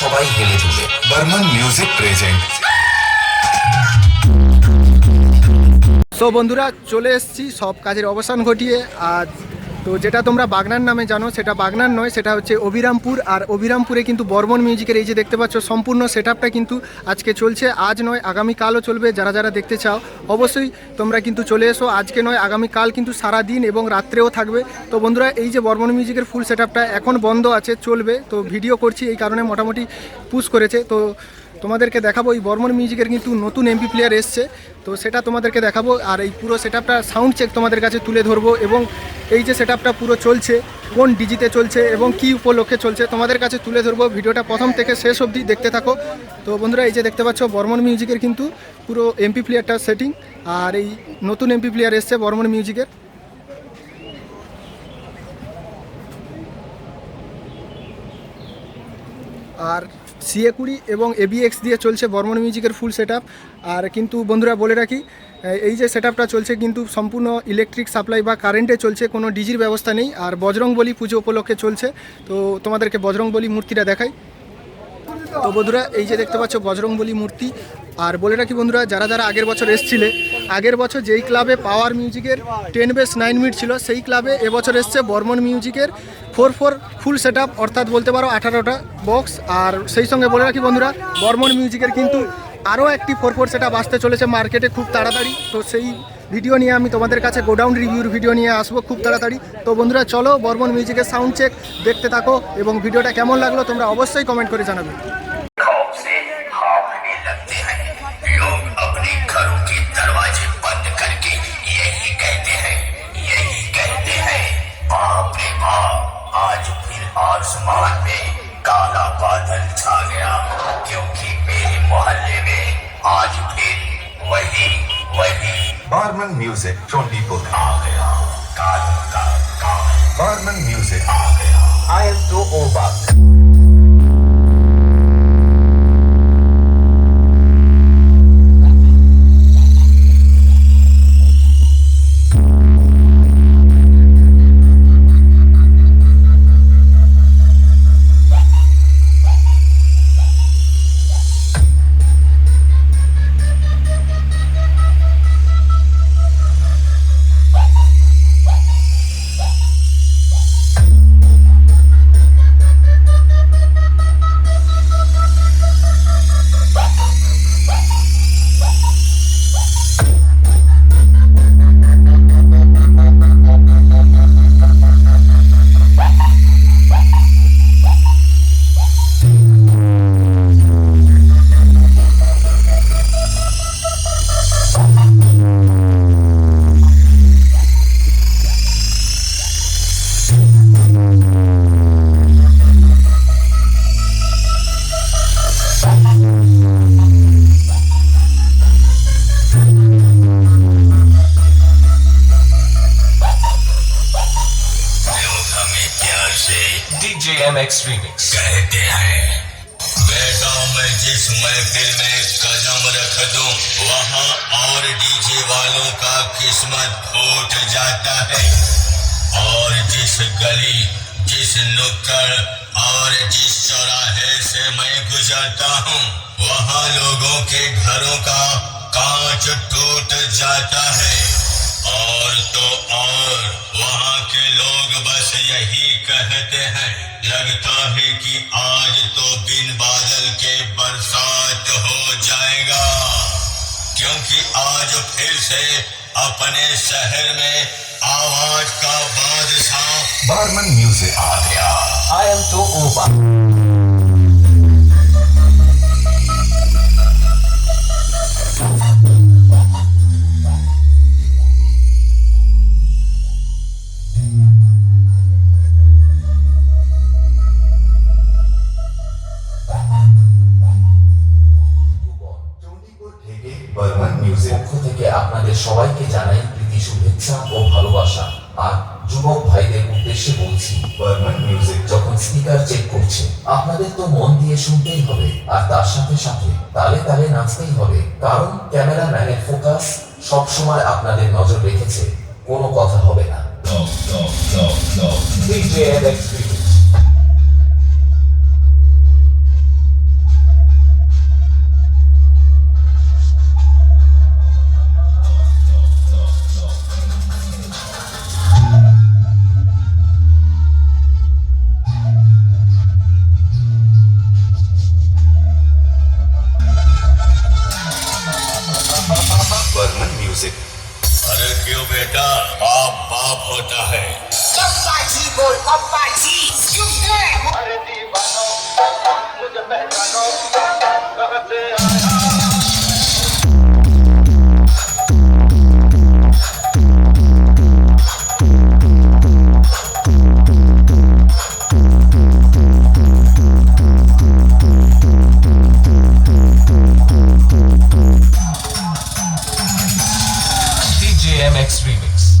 সবাই হেলে ঝুলে বর্মন মিউজিক প্রেজেন্ট। সো বন্ধুরা, চলে এসেছি, সব কাজের অবসান ঘটিয়ে। আজ তো যেটা তোমরা বাগনান নামে জানো, সেটা বাগনান নয়, সেটা হচ্ছে অভিরামপুর আর অভিরামপুরে কিন্তু বর্মন মিউজিকের এই যে দেখতে পাচ্ছ, সম্পূর্ণ সেট কিন্তু আজকে চলছে। আজ নয়, আগামীকালও চলবে। যারা যারা দেখতে চাও, অবশ্যই তোমরা কিন্তু চলে এসো। আজকে নয়, আগামীকাল কিন্তু সারা দিন এবং রাত্রেও থাকবে। তো বন্ধুরা, এই যে বর্মন মিউজিকের ফুল সেট এখন বন্ধ আছে, চলবে। তো ভিডিও করছি, এই কারণে মোটামুটি পুশ করেছে। তো তোমাদেরকে দেখাবো, এই বর্মন মিউজিকের কিন্তু নতুন এমপি প্লেয়ার এসছে। তো সেটা তোমাদেরকে দেখাবো, আর এই পুরো সেট সাউন্ড চেক তোমাদের কাছে তুলে ধরবো, এবং এই যে সেট পুরো চলছে, কোন ডিজিতে চলছে এবং কি উপলক্ষে চলছে, তোমাদের কাছে তুলে ধরবো। ভিডিওটা প্রথম থেকে শেষ অবধি দেখতে থাকো। তো বন্ধুরা, এই যে দেখতে পাচ্ছ, বর্মন মিউজিকের কিন্তু পুরো এমপি প্লেয়ারটা সেটিং আর এই নতুন এমপি প্লেয়ার এসছে বর্মন মিউজিকের। আর সিএ কুড়ি এবং এবিএক্স দিয়ে চলছে বর্মন মিউজিকের ফুল সেট আর কিন্তু বন্ধুরা বলে রাখি এই যে সেট চলছে কিন্তু সম্পূর্ণ ইলেকট্রিক সাপ্লাই বা কারেন্টে চলছে, কোনো ডিজির ব্যবস্থা নেই। আর বজরংবলী পুজো উপলক্ষে চলছে। তো তোমাদেরকে বজরংবলী মূর্তিটা দেখাই। তো বন্ধুরা, এই যে দেখতে পাচ্ছ বজরংবলী মূর্তি। আর বলে রাখি বন্ধুরা, যারা যারা আগের বছর এসছিলে আগের বছর যেই ক্লাবে পাওয়ার মিউজিকের টেন বেস নাইন মিনিট ছিল, সেই ক্লাবে এবছর এসছে বর্মন মিউজিকের ফোর ফোর ফুল সেট অর্থাৎ বলতে পারো আঠারোটা বক্স। আর সেই সঙ্গে বলে রাখি বন্ধুরা, বর্মন মিউজিকের কিন্তু আরও একটি ফোর ফোর সেট আসতে চলেছে মার্কেটে খুব তাড়াতাড়ি। তো সেই ভিডিও নিয়ে আমি তোমাদের কাছে গোডাউন রিভিউর ভিডিও নিয়ে আসব খুব তাড়াতাড়ি। তো বন্ধুরা, চলো বর্মন মিউজিকের সাউন্ড চেক, দেখতে থাকো এবং ভিডিওটা কেমন লাগল তোমরা অবশ্যই কমেন্ট করে জানাবে। वही बारमन म्यूजिक चोंडीपुर आ गया कालों का काल MX Remix. कहते हैं बेटा मैं जिस महफिल में कदम रख दूँ, वहाँ और डीजे वालों का किस्मत फूट जाता है और जिस गली, जिस नुक्कड़ और जिस चौराहे से मैं गुजरता हूँ, वहाँ लोगों के घरों का कांच टूट जाता है और तो और, वहाँ के लोग बस यही कहते हैं लगता है कि आज तो बिन बादल के बरसात हो जाएगा क्योंकि आज फिर से अपने शहर में आवाज़ का बादशाह बारमन म्यूज़िक आ गया आई एम तो Oba. পক্ষ থেকে আপনাদের সবাইকে জানাই প্রীতি শুভেচ্ছা ও ভালোবাসা। আর যুবক ভাইদের উদ্দেশ্যে বলছি মিউজিক যখন স্পিকার চেক করছে আপনাদের তো মন দিয়ে শুনতেই হবে আর তার সাথে সাথে তালে তালে নাচতেই হবে। কারণ ক্যামেরাম্যানের ফোকাস সব সময় আপনাদের নজর রেখেছে কোনো কথা হবে না। DJ MX MX Remix.